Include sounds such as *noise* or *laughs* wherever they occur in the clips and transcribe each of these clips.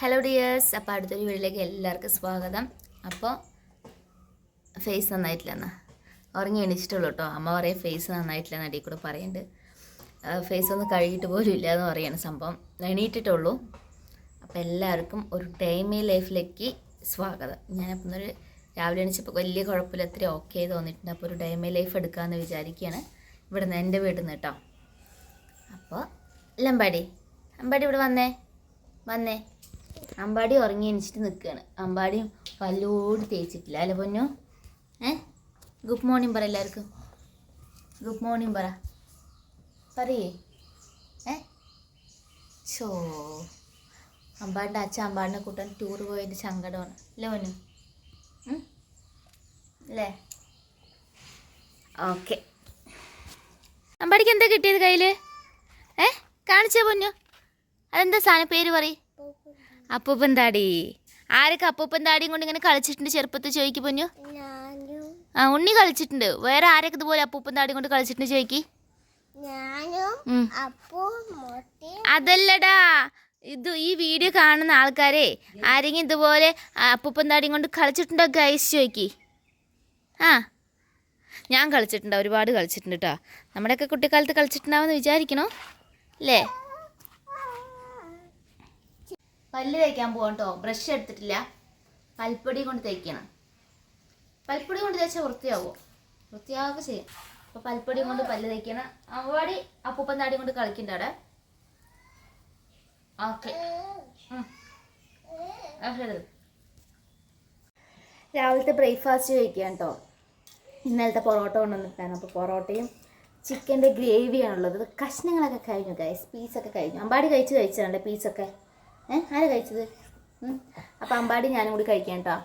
Hello dears അപ്പോൾ അടുത്തൊരു വീട്ടിലേക്ക് എല്ലാവർക്കും സ്വാഗതം. അപ്പോൾ ഫേസ് നന്നായിട്ടില്ലെന്ന്. ഉറങ്ങി എണീച്ചിട്ടുള്ളൂ കേട്ടോ അമ്മ പറയും ഫേസ് നന്നായിട്ടില്ലെന്ന് അടിയിൽ കൂടെ പറയുന്നുണ്ട് ഫേസ് ഒന്ന് കഴുകിയിട്ട് പോലും ഇല്ല എന്ന് സംഭവം. എണീറ്റിട്ടുള്ളൂ. അപ്പോൾ എല്ലാവർക്കും ഒരു ടൈമി ലൈഫിലേക്ക് സ്വാഗതം. ഞാനപ്പം ഒരു രാവിലെ എണീച്ചപ്പോൾ വലിയ കുഴപ്പമില്ല. ഇത്ര ഓക്കെ തോന്നിയിട്ടുണ്ട്. അപ്പോൾ ഒരു ടൈമി ലൈഫ് എടുക്കാമെന്ന് വിചാരിക്കുകയാണ് ഇവിടെ നിന്ന് എന്റെ വീട്ടിൽ നിന്ന് കേട്ടോ അപ്പോൾ ലമ്പാടി അമ്പാടി ഇവിടെ വന്നേ. വന്നേ. അമ്പാടി ഉറങ്ങി എണിച്ചിട്ട് നിൽക്കുകയാണ് അമ്പാടിയും പല്ലോട് തേച്ചിട്ടില്ല അല്ലേ പൊന്നു? ഏ? ഗുഡ് മോർണിംഗ് പറ എല്ലാവർക്കും. ഗുഡ് മോർണിംഗ് പറ. പറയേ. ഏ? ചോ അമ്പാടിന്റെ അച്ഛൻ അമ്പാടിനെ കൂട്ടാൻ ടൂർ പോയതിന്റെ സങ്കടമാണ്. അല്ലേ പൊന്നു? അല്ലേ? ഓക്കെ അമ്പാടിക്ക് എന്താ കിട്ടിയത് കയ്യിൽ ഏ? കാണിച്ചേ പൊന്നു? അതെന്താ സാധന പേര് പറ അപ്പൂപ്പൻ താടി. ആരൊക്കെ അപ്പൂപ്പൻ താടിയും കൊണ്ട് ഇങ്ങനെ കളിച്ചിട്ടുണ്ട് ചെറുപ്പത്തിൽ ചോദിക്കു പൊന്നു? ആ ഉണ്ണി കളിച്ചിട്ടുണ്ട്. വേറെ ആരൊക്കെ ഇതുപോലെ അപ്പൂപ്പൻ താടിയും കൊണ്ട് കളിച്ചിട്ടുണ്ട് ചോദിക്കി അതല്ലടാ. ഇത് ഈ വീഡിയോ കാണുന്ന ആൾക്കാരെ ആരെങ്കിലും ഇതുപോലെ അപ്പൂപ്പൻ താടിയും കൊണ്ട് കളിച്ചിട്ടുണ്ടോ ഗൈസ് ചോദിക്കി ആ. ഞാൻ കളിച്ചിട്ടുണ്ട്. ഒരുപാട് കളിച്ചിട്ടുണ്ട് കേട്ടോ നമ്മുടെയൊക്കെ കുട്ടിക്കാലത്ത് കളിച്ചിട്ടുണ്ടാവുമെന്ന് വിചാരിക്കണോ? അല്ലേ? പല്ല് തേക്കാൻ പോകാം കേട്ടോ ബ്രഷ് എടുത്തിട്ടില്ല. പൽപ്പൊടി കൊണ്ട് തേക്കണം. പൽപ്പൊടി കൊണ്ട് തേച്ചാൽ വൃത്തിയാവോ? വൃത്തിയാവുക ചെയ്യാം. അപ്പോൾ പൽപ്പൊടി കൊണ്ട് പല്ല് തേക്കണം അവിടെ അപ്പൂപ്പൻ താടി കൊണ്ട് കളിക്കണ്ട അവിടെ. ഓക്കെ. രാവിലത്തെ ബ്രേക്ക്ഫാസ്റ്റ് കഴിക്കാം കേട്ടോ ഇന്നലത്തെ പൊറോട്ട കൊണ്ടുവന്നിട്ടാണ്. അപ്പോൾ പൊറോട്ടയും ചിക്കന്റെ ഗ്രേവിയാണുള്ളത്. കഷ്ണങ്ങളൊക്കെ കഴിഞ്ഞു ഗൈസ് പീസൊക്കെ കഴിഞ്ഞു. അമ്പാടി കഴിച്ച് കഴിച്ചതാണ് പീസൊക്കെ? ഏ ആരാ കഴിച്ചത്? അപ്പൊ അമ്പാടി ഞാനും കൂടി കഴിക്കാം കേട്ടോ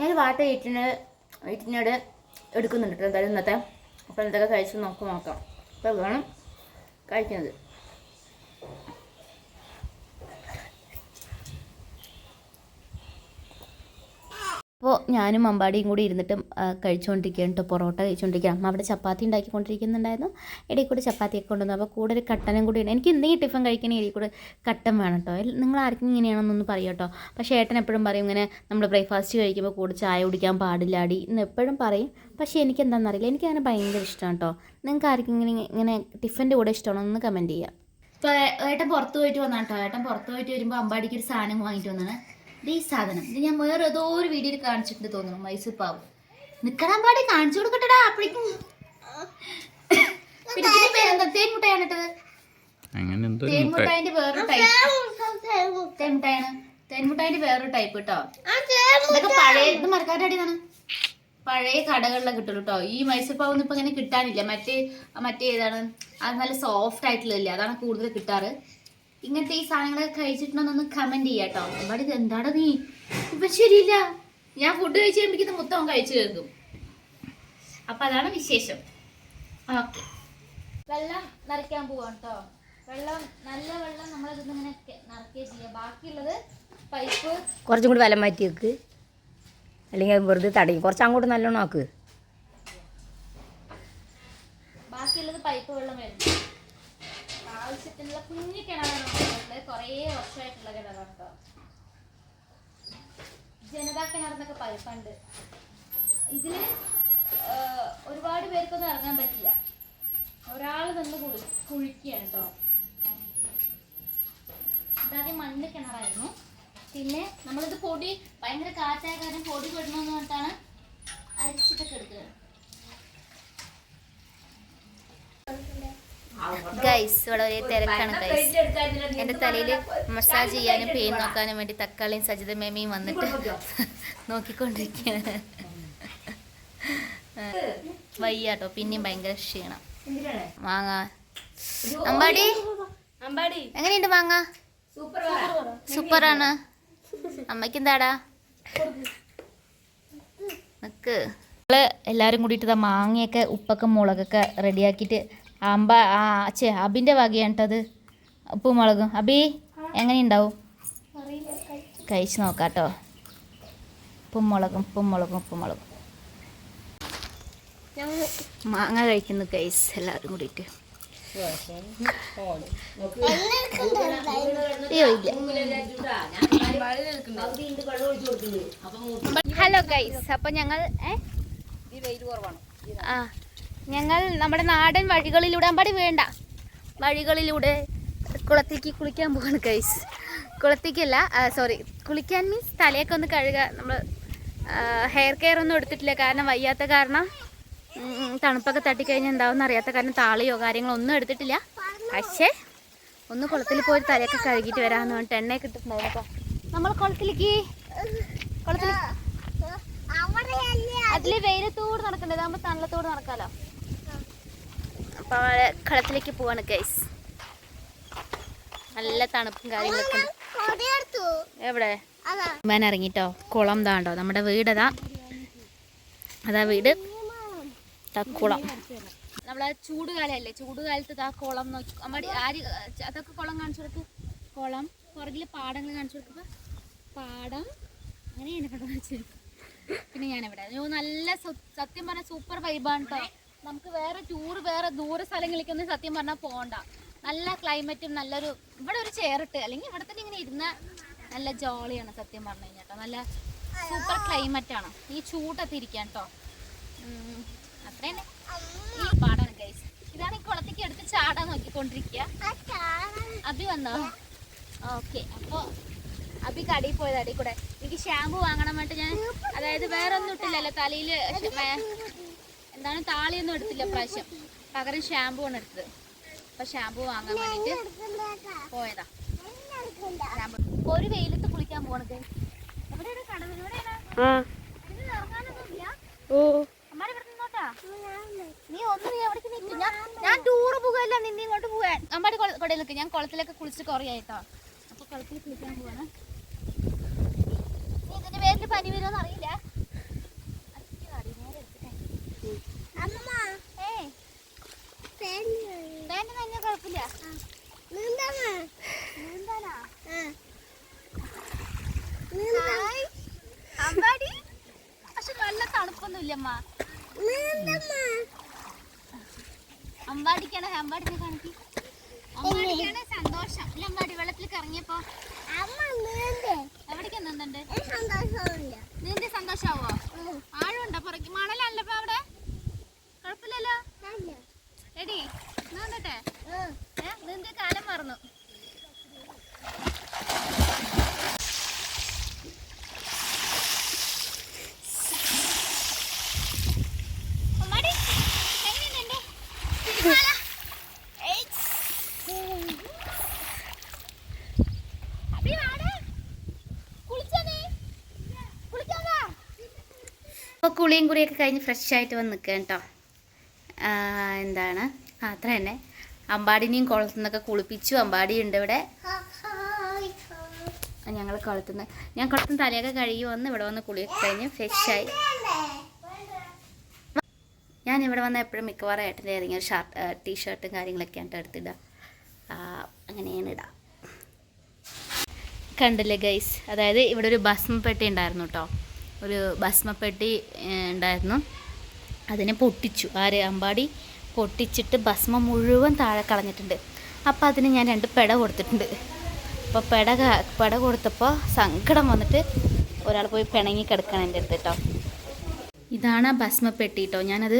ഞാൻ വാട്ട വീട്ടിന് വീട്ടിനോട് എടുക്കുന്നുണ്ട് കേട്ടോ എന്തായാലും ഇന്നത്തെ. അപ്പോൾ എന്തൊക്കെ കഴിച്ചു നോക്കാം നോക്കാം. അപ്പോൾ വേണം കഴിക്കുന്നത്. അപ്പോൾ ഞാനും അമ്പാടിയും കൂടി ഇരുന്നിട്ട് കഴിച്ചുകൊണ്ടിരിക്കുകയാണ് കേട്ടോ പൊറോട്ട കഴിച്ചുകൊണ്ടിരിക്കുക അമ്മ അവിടെ ചപ്പാത്തി ഉണ്ടാക്കിക്കൊണ്ടിരിക്കുന്നുണ്ടായിരുന്നു. ഇടയിൽ കൂടി ചപ്പാത്തിയൊക്കെ കൊണ്ടുവന്നു. അപ്പോൾ കൂടെ ഒരു കട്ടനും കൂടി ഉണ്ട്. എനിക്ക് എന്തെങ്കിലും ടിഫൻ കഴിക്കണേ ഇടയിൽ കൂടെ കട്ടൻ വേണം കേട്ടോ നിങ്ങൾ ആർക്കും ഇങ്ങനെയാണെന്നൊന്ന് പറയും കേട്ടോ പക്ഷേ ഏട്ടൻ എപ്പോഴും പറയും ഇങ്ങനെ നമ്മൾ ബ്രേക്ക്ഫാസ്റ്റ് കഴിക്കുമ്പോൾ കൂടെ ചായ കുടിക്കാൻ പാടില്ലാടി എന്ന് എപ്പോഴും പറയും. പക്ഷേ എനിക്ക് എന്താണെന്നറിയില്ല എനിക്ക് അങ്ങനെ ഭയങ്കര ഇഷ്ടമാണ് കേട്ടോ നിങ്ങൾക്ക് ആർക്കും ഇങ്ങനെ ഇങ്ങനെ ടിഫിന്റെ കൂടെ ഇഷ്ടമാണോ? ഒന്ന് കമന്റ് ചെയ്യുക. ഇപ്പോൾ ഏട്ടൻ പുറത്ത് പോയിട്ട് വന്നാണ് കേട്ടോ ഏട്ടൻ പുറത്ത് പോയിട്ട് വരുമ്പോൾ അമ്പാടിക്ക് ഒരു സാധനം വാങ്ങിയിട്ട് വന്നാണ്. ഇത് ഈ സാധനം. ഇത് ഞാൻ വേറെ ഏതോ ഒരു വീഡിയോയിൽ കാണിച്ചിട്ടുണ്ട് തോന്നുന്നു. മൈസൂർ പാവ്. നിക്കണം പാടി കാണിച്ചു കൊടുക്കട്ടെടാ അപ്പോഴേക്കും. തേൻമുട്ടയാണ് ഇട്ടത് തേൻമുട്ടായിന്റെ വേറൊരു ടൈപ്പ് തേൻമുട്ടായാണ്. തേൻമുട്ടായിന്റെ വേറൊരു ടൈപ്പ് കേട്ടോ. ഇതൊക്കെ പഴയ ഇത് മറക്കാരുടെ അടിയാണ് പഴയ കടകളിലൊക്കെ കിട്ടുള്ളൂ കേട്ടോ. ഈ മൈസൂർ പാവ് ഇപ്പൊ ഇങ്ങനെ കിട്ടാനില്ല. മറ്റേ മറ്റേ ഏതാണ്? അത് നല്ല സോഫ്റ്റ് ആയിട്ടുള്ളതല്ലേ? അതാണ് കൂടുതൽ കിട്ടാറ്. ഇങ്ങനത്തെ ഈ സാധനങ്ങളൊക്കെ കഴിച്ചിട്ടുണ്ടോന്നൊന്ന് കമന്റ് ചെയ്യാട്ടോ ഒരുപാട് ഇത് എന്താടാ നീ? ഇപ്പൊ ശരിയില്ല. ഞാൻ ഫുഡ് കഴിച്ച് ഇത് മൊത്തം കഴിച്ചു കേൾക്കും അപ്പൊ അതാണ് വിശേഷം. ഓക്കെ വെള്ളം നിറയ്ക്കാൻ പോവാം കേട്ടോ വെള്ളം നല്ല വെള്ളം നമ്മളിതൊന്നും ഇങ്ങനെ നിറയ്ക്കുക ചെയ്യുക ബാക്കിയുള്ളത് പൈപ്പ്. കുറച്ചും കൂടി വില മാറ്റി വെക്ക്. അല്ലെങ്കിൽ അത് വെറുതെ തടയും. കുറച്ച് അങ്ങോട്ട് നല്ലോണം ആക്ക്. ബാക്കിയുള്ളത് പൈപ്പ് വെള്ളം വരുന്നു. ആവശ്യത്തിനുള്ള കുഞ്ഞു കിണറാണ് നമ്മുടെ കുറേ വർഷമായിട്ടുള്ള കിണറാണ് കേട്ടോ. ജനതാ കിണർ പൈപ്പുണ്ട്. ഇതിന് ഒരുപാട് പേർക്കൊന്നും ഇറങ്ങാൻ പറ്റില്ല. ഒരാൾ നിന്ന് കുളി കുഴിക്കുകയാണ് കേട്ടോ. ഇതാദ്യം മണ്ണ് കിണറായിരുന്നു. പിന്നെ നമ്മളിത് പൊടി ഭയങ്കര കാറ്റായ കാരണം പൊടി പെടണമെന്ന് പറഞ്ഞിട്ടാണ് അരിച്ചിട്ടൊക്കെ എടുക്കുന്നത് ഗൈസ് വളരെ തിരക്കാണ് ഗൈസ് എന്റെ തലയിൽ മസാജ് ചെയ്യാനും പെയിൻ നോക്കാനും വേണ്ടി തക്കാളിയും സജിത മേമയും വന്നിട്ട് *laughs* നോക്കിക്കൊണ്ടിരിക്കുകയാണ്. വയ്യാട്ടോ. പിന്നെയും ഭയങ്കര ക്ഷീണം. മാങ്ങ. അമ്പാടി? അമ്പാടി. എങ്ങനെയുണ്ട് മാങ്ങ? സൂപ്പറാണ്. അമ്മയ്ക്ക് എന്താടാ? നിക്ക്. നമ്മൾ എല്ലാവരും കൂടിയിട്ട് മാങ്ങയൊക്കെ ഉപ്പൊക്കെ മുളകൊക്കെ റെഡിയാക്കിയിട്ട് അമ്പ ആ ചേ അബിന്റെ വകയാണ് കേട്ടത് ഉപ്പും മുളകും അബി എങ്ങനെയുണ്ടാവും? കഴിച്ച് നോക്കാം കേട്ടോ ഉപ്പും മുളകും ഉപ്പും മുളകും ഉപ്പും മുളകും മാങ്ങ കഴിക്കുന്നു കൈസ് എല്ലാവരും കൂടിയിട്ട്. ഹലോ ഗൈസ് അപ്പൊ ഞങ്ങൾ? ആ. ഞങ്ങൾ നമ്മുടെ നാടൻ വഴികളിലൂടെ അമ്പാടി വേണ്ട. വഴികളിലൂടെ കുളത്തേക്ക് കുളിക്കാൻ പോവാണ് കൈസ് കുളത്തേക്കല്ല സോറി കുളിക്കാൻ മീൻസ് തലയൊക്കെ ഒന്ന് കഴുകുക. നമ്മൾ ഹെയർ കെയർ ഒന്നും എടുത്തിട്ടില്ല. കാരണം വയ്യാത്ത കാരണം തണുപ്പൊക്കെ തട്ടിക്കഴിഞ്ഞാൽ എന്താവും അറിയാത്ത കാരണം താളിയോ കാര്യങ്ങളോ ഒന്നും എടുത്തിട്ടില്ല. പക്ഷേ ഒന്ന് കുളത്തിൽ പോയി തലയൊക്കെ കഴുകിയിട്ട് വരാമെന്ന് പറഞ്ഞിട്ട് എണ്ണ കിട്ടുന്നുണ്ടായിരുന്നു കേട്ടോ നമ്മൾ കുളത്തിലേക്ക് കുളത്തിൽ അതിൽ അതിൽ വെയിലത്തോട് നടക്കണ്ടേ? അതാകുമ്പോൾ തണലത്തോട് നടക്കാലോ. അപ്പൊ കളത്തിലേക്ക് പോവാണ് ഗൈസ് നല്ല തണുപ്പും കാര്യങ്ങളൊക്കെ എവിടെ? ഞാൻ ഇറങ്ങിട്ടോ. കുളം താണ്ടോ നമ്മുടെ വീടതാ അതാ. വീട്. ദാ കുളം. നമ്മളെ ചൂടുകാലല്ലേ ചൂടുകാലത്ത് ആ കുളം നോക്കി. അമ്മടി ആര് അതൊക്കെ കുളം കാണിച്ചു കൊടുക്ക്. കുളം. പുറകിൽ പാടങ്ങൾ കാണിച്ചു കൊടുക്കുമ്പോ പാടം. അങ്ങനെയാണ് കാണിച്ചു പിന്നെ ഞാനിവിടെ. നല്ല സത്യം പറഞ്ഞ സൂപ്പർ വൈബാണ് കേട്ടോ നമുക്ക് വേറെ ടൂർ വേറെ ദൂര സ്ഥലങ്ങളിലേക്കൊന്നും സത്യം പറഞ്ഞാൽ പോകണ്ട നല്ല ക്ലൈമറ്റും നല്ലൊരു ഇവിടെ ഒരു ചേറിട്ട് അല്ലെങ്കിൽ ഇവിടെ തന്നെ ഇങ്ങനെ ഇരുന്ന നല്ല ജോളിയാണ് സത്യം പറഞ്ഞു കഴിഞ്ഞാൽ നല്ല സൂപ്പർ ക്ലൈമറ്റ് ആണ്. ഈ ചൂട്ടത്ത് ഇരിക്കാൻ കേട്ടോ അത്രേ ഈ പാടാണ് ഗൈസ് ഇതാണ് ഈ കുളത്തേക്ക് എടുത്ത് ചാടാൻ നോക്കിക്കൊണ്ടിരിക്കുക അഭി വന്നോ? ഓക്കെ അപ്പോൾ അഭി കടയിൽ പോയത് അടി കൂടെ എനിക്ക് ഷാമ്പു വാങ്ങണം വേണ്ടിട്ട് ഞാൻ അതായത് വേറെ ഒന്നും ഇട്ടില്ലല്ലോ തലയിൽ എന്താണ്? താളിയൊന്നും എടുത്തില്ല പ്രാവശ്യം പകരം ഷാമ്പു ആണ് എടുത്തത്. അപ്പൊ ഷാമ്പു വാങ്ങാൻ വേണ്ടിട്ട് പോയതാ. ഷാമ്പു ഒരു വെയിലത്ത് കുളിക്കാൻ പോണത്. ഓ. ഇവിടെ നീ ഒന്നും നീ എവിടേക്ക് നിൽക്കും ഞാൻ ഞാൻ ടൂറ് പോകല്ല നിന്നെ ഇങ്ങോട്ട് അമ്മാടി കൊടയിൽ നിൽക്കും ഞാൻ കുളത്തിലൊക്കെ കുളിച്ച് കുറയായിട്ടോ അപ്പൊ കുളത്തിൽ കുളിക്കാൻ പോവാണ്. നീ ഇതിന്റെ പേരിൽ പനി വരുമോന്ന് അറിയില്ല അച്ഛൻ വാടി, നേരെ എടുത്തിട്ടേ. അമ്മ ഏയ് പേര് വേണ്ട തന്നെ കുഴപ്പമില്ല. നീന്താനാ? ഹായ്. അമ്പാടി. പക്ഷെ നല്ല തണുപ്പൊന്നും ഇല്ലമ്മ നീന്തമ്മ അമ്പാടിക്കാണ് അമ്പാടിനെ കാണിക്ക്. അമ്പാടിക്കാണ് സന്തോഷം. ഇല്ല അമ്പാടി വെള്ളത്തിൽ കറങ്ങിയപ്പോ എവിടേക്കാ നീന്തണ്ട്? നീന്തി സന്തോഷാവോ? ആഴമുണ്ടോ പുറക്ക് മണലാണല്ലോ ഇപ്പൊ അവിടെ? കുഴപ്പമില്ലല്ലോ എടി നീന്തട്ടെ ഏ നീന്തിയ കാലം മറന്നു അമ്മാടി, എങ്ങനെയുണ്ട്? തിരുമാല. ഏയ്സ്. അബി, വാടാ. കുളിച്ചോ നീ? കുളിക്കാൻ വാ. അപ്പോൾ കുളിയും കുളിയൊക്കെ കഴിഞ്ഞ് ഫ്രഷ് ആയിട്ട് വന്ന് നിൽക്കുക കേട്ടോ എന്താണ്? അത്ര തന്നെ. അമ്പാടിനെയും കുളത്തു നിന്നൊക്കെ കുളിപ്പിച്ചു. അമ്പാടി ഉണ്ട് ഇവിടെ ഞങ്ങൾ കുളത്തുനിന്ന് ഞാൻ കുളത്തുനിന്ന് തലയൊക്കെ കഴുകി വന്ന് ഇവിടെ വന്ന് കുളിയൊക്കെ കഴിഞ്ഞ് ഫ്രഷായി ഞാൻ ഇവിടെ വന്ന എപ്പോഴും മിക്കവാറും ഏട്ടന്റെ ഏതെങ്കിലും ഷർട്ട് ടീഷർട്ടും കാര്യങ്ങളൊക്കെയാണ് എടുത്തിടുക. അങ്ങനെയാണ് ഇടാം. കണ്ടില്ലേ ഗൈസ് അതായത് ഇവിടെ ഒരു ഭസ്മപ്പെട്ടി ഉണ്ടായിരുന്നു കേട്ടോ ഒരു ഭസ്മപ്പെട്ടി ഉണ്ടായിരുന്നു. അതിനെ പൊട്ടിച്ചു. ആര് അമ്പാടി പൊട്ടിച്ചിട്ട് ഭസ്മം മുഴുവൻ താഴെ കളഞ്ഞിട്ടുണ്ട്. അപ്പോൾ അതിന് ഞാൻ രണ്ട് പെട കൊടുത്തിട്ടുണ്ട്. അപ്പോൾ പെട പെട കൊടുത്തപ്പോൾ സങ്കടം വന്നിട്ട് ഒരാൾ പോയി പിണങ്ങി കിടക്കണം എന്റെ അടുത്ത് കേട്ടോ ഇതാണ് ആ ഭസ്മപ്പെട്ടി കേട്ടോ ഞാനത്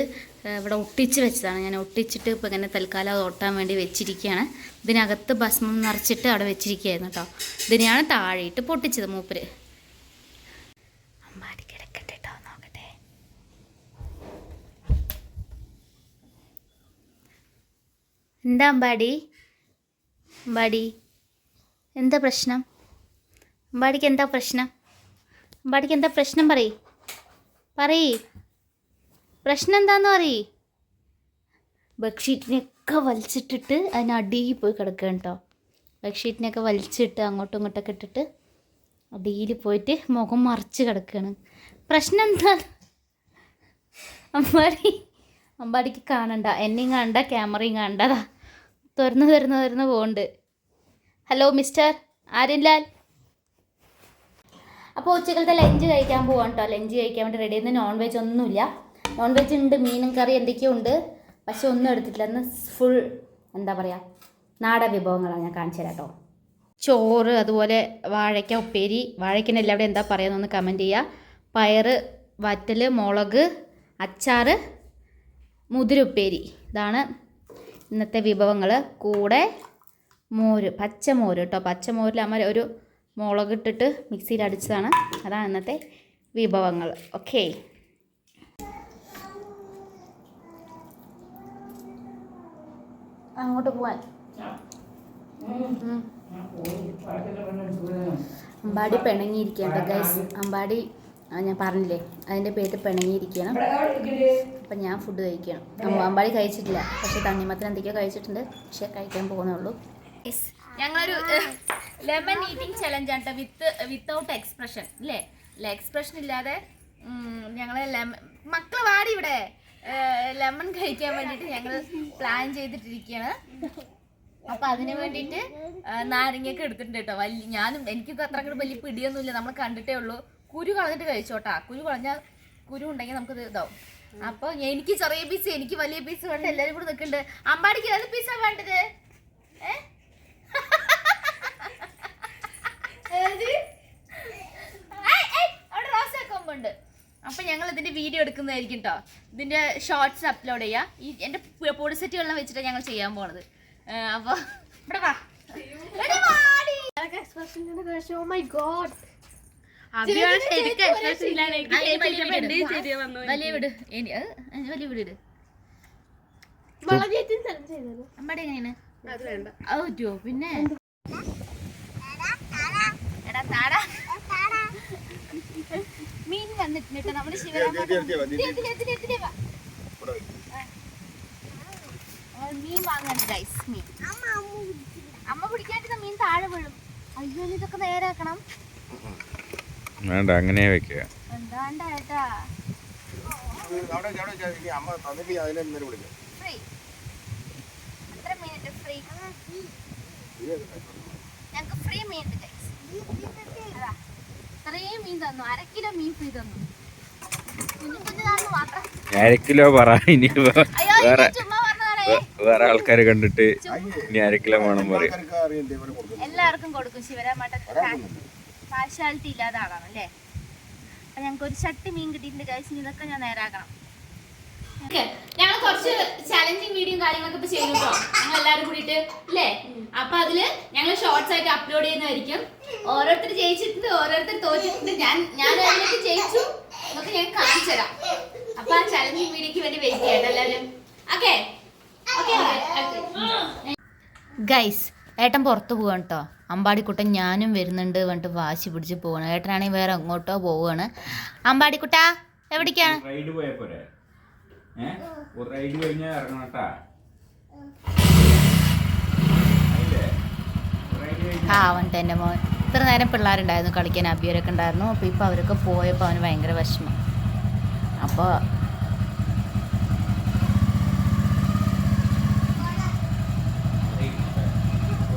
ഇവിടെ ഒട്ടിച്ച് വെച്ചതാണ്. ഞാൻ ഒട്ടിച്ചിട്ട് ഇപ്പോൾ ഇങ്ങനെ തൽക്കാലം ഓട്ടാൻ വേണ്ടി വെച്ചിരിക്കുകയാണ് ഇതിനകത്ത് ഭസ്മം നിറച്ചിട്ട് അവിടെ വെച്ചിരിക്കുകയായിരുന്നു കേട്ടോ ഇതിനെയാണ് താഴെയിട്ട് പൊട്ടിച്ചത് മൂപ്പര് അമ്പാടി കിടക്കട്ടെ കേട്ടോ നോക്കട്ടെ എന്താ അമ്പാടി? അമ്പാടി എന്താ പ്രശ്നം? അമ്പാടിക്ക് എന്താ പ്രശ്നം? അമ്പാടിക്ക് എന്താ പ്രശ്നം പറയ്. പറയ്. പ്രശ്നം എന്താന്ന് പറയ്. ബെഡ്ഷീറ്റിനെയൊക്കെ വലിച്ചിട്ടിട്ട് അതിനടിയിൽ പോയി കിടക്കുക കേട്ടോ. ബെഡ്ഷീറ്റിനെയൊക്കെ വലിച്ചിട്ട് അങ്ങോട്ടും ഇങ്ങോട്ടൊക്കെ ഇട്ടിട്ട് അടിയിൽ പോയിട്ട് മുഖം മറിച്ച് കിടക്കുകയാണ് പ്രശ്നം എന്താ? അമ്പാടി അമ്പാടിക്ക് കാണണ്ട. എന്നെയും കാണണ്ട ക്യാമറയും കാണണ്ടതാ തുറന്ന് തുറന്ന് തുറന്ന് പോകുന്നുണ്ട് ഹലോ മിസ്റ്റർ ആര്യൻലാൽ. അപ്പോൾ ഉച്ചക്കലത്തെ ലഞ്ച് കഴിക്കാൻ പോവാണ് കേട്ടോ ലഞ്ച് കഴിക്കാൻ വേണ്ടി റെഡി ചെയ്യുന്ന നോൺ വെജ് ഒന്നുമില്ല. നോൺ വെജ് ഉണ്ട് മീനും കറി എന്തൊക്കെയോ ഉണ്ട്. പക്ഷെ ഒന്നും എടുത്തിട്ടില്ല. എന്ന് ഫുൾ എന്താ പറയുക നാടൻ വിഭവങ്ങളാണ് ഞാൻ കാണിച്ചു തരാം കേട്ടോ ചോറ് അതുപോലെ വാഴയ്ക്ക ഉപ്പേരി. വാഴയ്ക്കനെ എല്ലാവരും എന്താ പറയുന്നതെന്ന് കമന്റ് ചെയ്യുക പയറ് വറ്റൽ മുളക് അച്ചാറ് മുതിരുപ്പേരി. ഇതാണ് ഇന്നത്തെ വിഭവങ്ങൾ കൂടെ മോര് പച്ചമോര് കേട്ടോ പച്ചമോരിൽ അമ്മ ഒരു മുളക് ഇട്ടിട്ട് മിക്സിയിൽ അടിച്ചതാണ്. അതാണ് ഇന്നത്തെ വിഭവങ്ങൾ. ഓക്കേ. അങ്ങോട്ട് പോവാൻ. അമ്പാടി പിണങ്ങിയിരിക്കേണ്ട ഗൈസ് അമ്പാടി ആ, ഞാൻ പറഞ്ഞില്ലേ അതിന്റെ പേര് പിണങ്ങിയിരിക്കണം അപ്പം ഞാൻ ഫുഡ് കഴിക്കണം അമ്മാമ്പാടി കഴിച്ചിട്ടില്ല. പക്ഷേ തണ്ണിമത്തിന് എന്തൊക്കെയോ കഴിച്ചിട്ടുണ്ട്. പക്ഷേ കഴിക്കാൻ പോകുന്നുള്ളൂ. ഞങ്ങളൊരു ലെമൺ ഈറ്റിംഗ് ചലഞ്ച് ആണ് വിത്ത് വിത്തൗട്ട് എക്സ്പ്രഷൻ അല്ലേ അല്ല എക്സ്പ്രഷൻ ഇല്ലാതെ ഞങ്ങൾ ലെമൺ മക്കൾ വാടി ഇവിടെ. ലെമൺ കഴിക്കാൻ വേണ്ടിയിട്ട് ഞങ്ങൾ പ്ലാൻ ചെയ്തിട്ടിരിക്കുകയാണ്. അപ്പൊ അതിനു വേണ്ടിയിട്ട് നാരങ്ങയൊക്കെ എടുത്തിട്ടുണ്ട് കേട്ടോ വലിയ ഞാനും എനിക്കൊക്കെ അത്ര അങ്ങോട്ട് വലിയ പിടിയൊന്നുമില്ല. നമ്മൾ കണ്ടിട്ടേ ഉള്ളൂ. കുരു കളഞ്ഞിട്ട് കഴിച്ചോട്ടാ. കുരു കളഞ്ഞാൽ കുരു ഉണ്ടെങ്കിൽ നമുക്ക് ഇതാവും. അപ്പൊ എനിക്ക് ചെറിയ പീസ് എനിക്ക് വലിയ പീസ് വേണ്ട. എല്ലാരും കൂടെ നിൽക്കുന്നുണ്ട് അമ്പാടിക്ക് ഏത് പീസാ വേണ്ടത്? കൊമ്പുണ്ട് അപ്പൊ ഞങ്ങൾ ഇതിന്റെ വീഡിയോ എടുക്കുന്നതായിരിക്കും കേട്ടോ ഇതിന്റെ ഷോർട്സ് അപ്ലോഡ് ചെയ്യാം. ഈ എന്റെ പൊടി സെറ്റുകളെല്ലാം വെച്ചിട്ടാണ് ഞങ്ങൾ ചെയ്യാൻ പോണത്. അപ്പൊ ഇവിടെ വാ. എടി വാടി. അഭിയാണ് ശരിക്കും expression ഇല്ലാതെ എനിക്ക് വലിയ വീട്. ഇട്. വലിയ വീട്. ഇനി, അത്, വലിയ വീട്. ഇട്. അമ്മയുടെ എങ്ങനെയാണ്? പിന്നെ? എടാ താടാ. മീൻ വന്നിട്ടുണ്ട് കേട്ടോ നമ്മുടെ ശിവരാമ മീൻ ഗൈസ് മീൻ. അമ്മ പിടിക്കാണ്ടിരുന്ന മീൻ താഴെ വീഴും. അയ്യോ ഇനി ഇതൊക്കെ നേരാക്കണം വേണ്ട അങ്ങനെ വെക്കുക. അര കിലോ പറ ഇനി അയ്യോ വേറെ വേറെ ആൾക്കാർ കണ്ടിട്ട് ഇനി അര കിലോ വേണം പറയും. എല്ലാവർക്കും കൊടുക്കും. ശിവരാമട്ട പാർഷ്യാലിറ്റി ഇല്ലാത്ത ആളാണ് അല്ലേ? അപ്പൊ ഞങ്ങൾക്ക് ഒരു ചട്ടി മീൻ കിട്ടിയിട്ടുണ്ട് കഴിച്ച് ഇതൊക്കെ ഞാൻ നേരാക്കണം ഞങ്ങൾ കുറച്ച് ചലഞ്ചിങ് വീഡിയോ കാര്യങ്ങളൊക്കെ ഇപ്പൊ ചെയ്യും കേട്ടോ ഞങ്ങൾ എല്ലാവരും കൂടിയിട്ട് അല്ലേ? അപ്പൊ അതിൽ ഞങ്ങൾ ഷോർട്സ് ആയിട്ട് അപ്ലോഡ് ചെയ്യുന്നതായിരിക്കും. ഓരോരുത്തർ ജയിച്ചിട്ടുണ്ട് ഓരോരുത്തർ തോറ്റിട്ടുണ്ട്. ഞാൻ ഞാൻ അതിലേക്ക് ജയിച്ചു. എന്നൊക്കെ ഞാൻ കാണിച്ചു തരാം. അപ്പൊ ആ ചലഞ്ചിങ് വീഡിയോക്ക് വേണ്ടി വെയിറ്റ് ചെയ്യട്ടെ എല്ലാവരും. ഓക്കെ. ഗൈസ് ഏട്ടൻ പുറത്ത് പോവാണ് കേട്ടോ അമ്പാടിക്കുട്ടൻ ഞാനും വരുന്നുണ്ട് പറഞ്ഞിട്ട് വാശി പിടിച്ച് പോവാണ്. ഏട്ടനാണെങ്കിൽ വേറെ എങ്ങോട്ടോ പോവാണ്. അമ്പാടിക്കുട്ട എവിടേക്കാണ്? റൈഡ് പോയ പോരെ? റൈഡ് കഴിഞ്ഞാൽ ഇറങ്ങണം കേട്ടാ ആ വന്നിട്ട് എന്റെ മോൻ. ഇത്ര നേരം പിള്ളേരുണ്ടായിരുന്നു കളിക്കാൻ അബിയരൊക്കെ ഉണ്ടായിരുന്നു. അപ്പോൾ ഇപ്പോൾ അവരൊക്കെ പോയപ്പോൾ അവന് ഭയങ്കര വിഷമം. അപ്പോൾ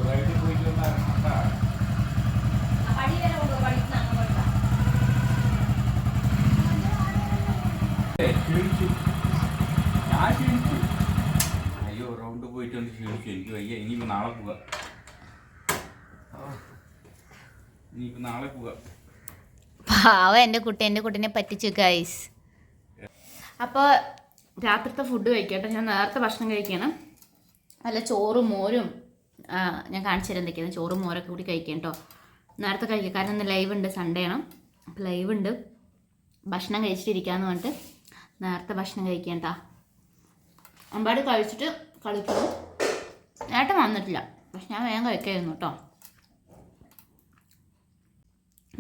റൈഡ് പോയിട്ട് വന്നാൽ ഇറങ്ങണം കേട്ടാ ഏയ്, ക്ഷീണിച്ചു ഞാൻ ക്ഷീണിച്ചു അയ്യോ റൗണ്ട് പോയിട്ട് ഒന്ന് ക്ഷീണിച്ചു എനിക്ക് വയ്യ ഇനിയിപ്പോ നാളെ പോവാ ഇനിയിപ്പോ നാളെ പോവാ. പാവ എന്റെ കുട്ടി എന്റെ കുട്ടീനെ പറ്റിച്ചു ഗൈസ് അപ്പോൾ രാത്രിത്തെ ഫുഡ് കഴിക്കട്ടെ. ഞാൻ നേരത്തെ ഭക്ഷണം കഴിക്കണം. നല്ല ചോറും മോരും ഞാൻ കാണിച്ചു തരാം എന്തൊക്കെയാണ്. ചോറും മോരൊക്കെ കൂടി കഴിക്കാം കേട്ടോ. നേരത്തെ കഴിക്കാം. കാരണം ഇന്ന് ലൈവ് ഉണ്ട് സൺഡേ ആണ്. അപ്പോൾ ലൈവ് ഉണ്ട്. ഭക്ഷണം കഴിച്ചിട്ടിരിക്കാന്ന് പറഞ്ഞിട്ട് നേരത്തെ ഭക്ഷണം കഴിക്കേണ്ട അമ്പാട് കഴിച്ചിട്ട് കളിക്കുന്നു നേട്ടം വന്നിട്ടില്ല. പക്ഷെ ഞാൻ വേഗം കഴിക്കായിരുന്നു കേട്ടോ.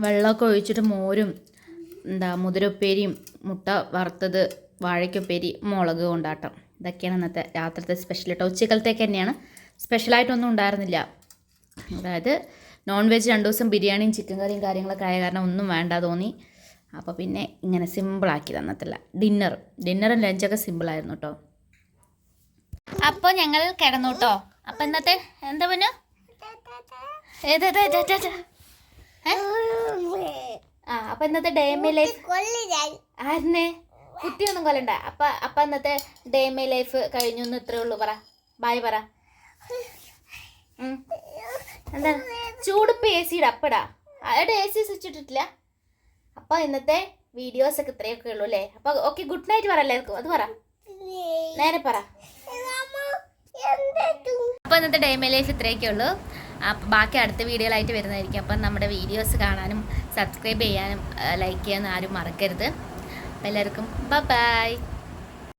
വെള്ളമൊക്കെ ഒഴിച്ചിട്ട് മോരും എന്താ മുതിരപ്പേരിയും മുട്ട വറുത്തത് വാഴയ്ക്കുപ്പേരി മുളക് കൊണ്ടാട്ടം. ഇതൊക്കെയാണ് ഇന്നത്തെ രാത്രിത്തെ സ്പെഷ്യൽ കേട്ടോ ഉച്ചക്കലത്തേക്ക് തന്നെയാണ്. സ്പെഷ്യലായിട്ടൊന്നും ഉണ്ടായിരുന്നില്ല. അതായത് നോൺ വെജ് രണ്ട് ദിവസം ബിരിയാണിയും ചിക്കൻ കറിയും കാര്യങ്ങളൊക്കെ ആയ കാരണം ഒന്നും വേണ്ട തോന്നി. അപ്പോൾ പിന്നെ ഇങ്ങനെ സിമ്പിളാക്കി തന്നത്തില്ല ഡിന്നർ ഡിന്നറും ലഞ്ചൊക്കെ സിമ്പിളായിരുന്നു കേട്ടോ അപ്പോൾ ഞങ്ങൾ കിടന്നു കേട്ടോ അപ്പോൾ ഇന്നത്തെ എന്താ പറഞ്ഞു ഏതാ? ആ അപ്പൊ ഇന്നത്തെ ഡേ മൈ ലൈഫ് കൊള്ളിരായി കുട്ടിയൊന്നും കൊല്ലണ്ട. അപ്പൊ അപ്പൊ ഇന്നത്തെ ഡേ മൈ ലൈഫ് കഴിഞ്ഞു. എന്ന് ഇത്രേ ഉള്ളൂ. പറ. ബായ് പറ. എന്താ? ചൂടിപ്പ് എ സിയുടെ അപ്പടാ അവിടെ എ സി സ്വിച്ച് ഇട്ടിട്ടില്ല. അപ്പൊ ഇന്നത്തെ വീഡിയോസ് ഒക്കെ ഇത്രയൊക്കെ ഉള്ളൂ അല്ലേ? അപ്പൊ ഓക്കെ ഗുഡ് നൈറ്റ് പറ എല്ലാവർക്കും. അത് പറ. നേരെ പറ. അപ്പോൾ ഇന്നത്തെ ഡേ മൈ ലൈഫ് ഇത്രയൊക്കെ ഉള്ളൂ. ബാക്കി അടുത്ത വീഡിയോയിലായിട്ട് വരുന്നതായിരിക്കും. അപ്പം നമ്മുടെ വീഡിയോസ് കാണാനും സബ്സ്ക്രൈബ് ചെയ്യാനും ലൈക്ക് ചെയ്യാനും ആരും മറക്കരുത്. എല്ലാവർക്കും ബൈ